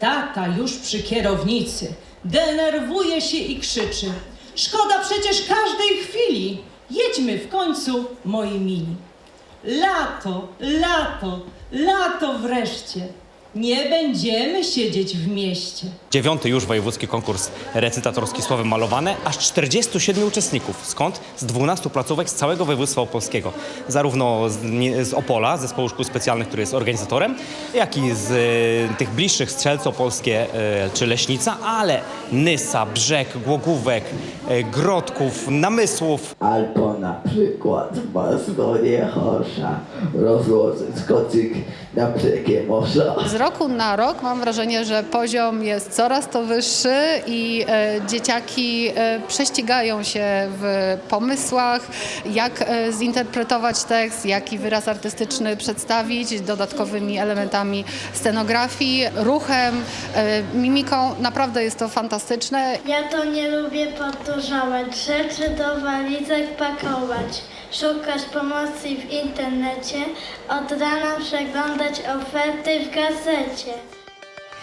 Tata już przy kierownicy. Denerwuje się i krzyczy. Szkoda przecież każdej chwili. Jedźmy w końcu, moi mili. Lato, lato, lato wreszcie. Nie będziemy siedzieć w mieście. Dziewiąty już wojewódzki konkurs recytatorski Słowem Malowane, aż 47 uczestników, skąd z 12 placówek z całego województwa opolskiego. Zarówno z, nie, z Opola, zespołu szkół specjalnych, który jest organizatorem, jak i z e, tych bliższych Strzelce Opolskie e, czy Leśnica, ale Nysa, Brzeg, Głogówek, e, Grodków, Namysłów, Albo na przykład w Mazgonie Horsza rozłożyć kocyk na brzegiem morza. Z roku na rok mam wrażenie, że poziom jest coraz to wyższy i e, dzieciaki e, prześcigają się w pomysłach, jak e, zinterpretować tekst, jaki wyraz artystyczny przedstawić, dodatkowymi elementami scenografii, ruchem, mimiką. Naprawdę jest to fantastyczne. Ja to nie lubię podróżować, rzeczy do walizek pakować, szukać pomocy w internecie, od rana przeglądać oferty w gazecie procencie.